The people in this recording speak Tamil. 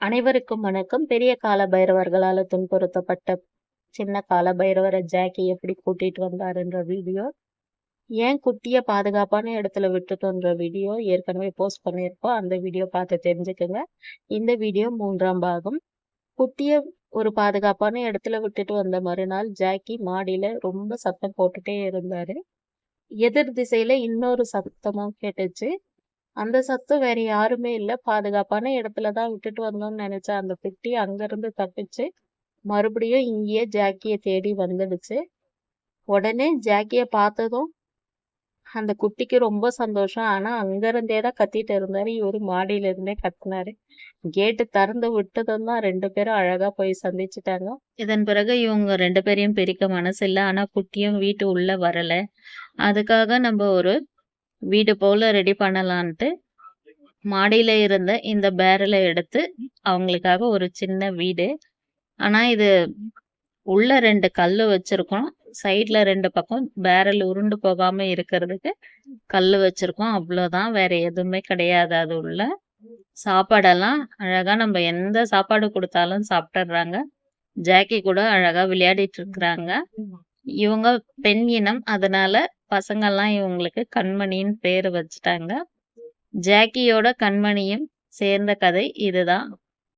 அனைவருக்கும் வணக்கம். பெரிய கால பைரவர்களால துன்புறுத்தப்பட்ட சின்ன கால பைரவரை ஜாக்கி எப்படி கூட்டிட்டு வந்தாருன்ற வீடியோ, ஏன் குட்டிய பாதுகாப்பான இடத்துல விட்டுட்டோன்ற வீடியோ ஏற்கனவே போஸ்ட் பண்ணியிருக்கோம். அந்த வீடியோ பார்த்து தெரிஞ்சுக்கோங்க இந்த வீடியோ மூன்றாம் பாகம். குட்டிய ஒரு பாதுகாப்பான இடத்துல விட்டுட்டு வந்த மறுநாள் ஜாக்கி மாடியில ரொம்ப சத்தம் போட்டுட்டே இருந்தாரு. எதிர் திசையில இன்னொரு சத்தமும் கேட்டுச்சு. அந்த சத்தம் வேற யாருமே இல்லை பாதுகாப்பான இடத்துல தான் விட்டுட்டு வந்தோம்னு நினைச்ச அந்த குட்டி அங்கிருந்து தப்பிச்சு, மறுபடியும் இங்கேயே ஜாக்கியை தேடி வந்துடுச்சு. உடனே ஜாக்கியை பார்த்ததும், அந்த குட்டிக்கு ரொம்ப சந்தோஷம். ஆனா அங்கிருந்தே தான் கத்திட்டு இருந்தாரு. இவரு மாடியில இருந்தே கத்தினாரு கேட்டு திறந்து விட்டதும் தான் ரெண்டு பேரும் அழகா போய் சந்திச்சுட்டாங்க. இதன் பிறகு இவங்க ரெண்டு பேரையும் பிரிக்க இல்லை ஆனா குட்டியும் வீட்டு உள்ள வரல. அதுக்காக நம்ம ஒரு வீடு போல ரெடி பண்ணலான்ட்டு, மாடியில இருந்த இந்த பேரலை எடுத்து அவங்களுக்காக ஒரு சின்ன வீடு. ஆனா இது உள்ள ரெண்டு கல்லு வச்சிருக்கோம். சைட்ல ரெண்டு பக்கம் பேரல் உருண்டு போகாம இருக்கிறதுக்கு கல்லு வச்சிருக்கோம். அவ்வளோதான். வேற எதுவுமே கிடையாது அது உள்ள. சாப்பாடெல்லாம் அழகா நம்ம எந்த சாப்பாடு கொடுத்தாலும் சாப்பிட்றாங்க ஜாக்கி கூட அழகா விளையாடிட்டு இருக்கிறாங்க. இவங்க பெண் இனம். அதனால பசங்கலாம் இவங்களுக்கு கண்மணின்னு பேரு வச்சுட்டாங்க. ஜாக்கியோட கண்மணியும் சேர்ந்த கதை இதுதான்.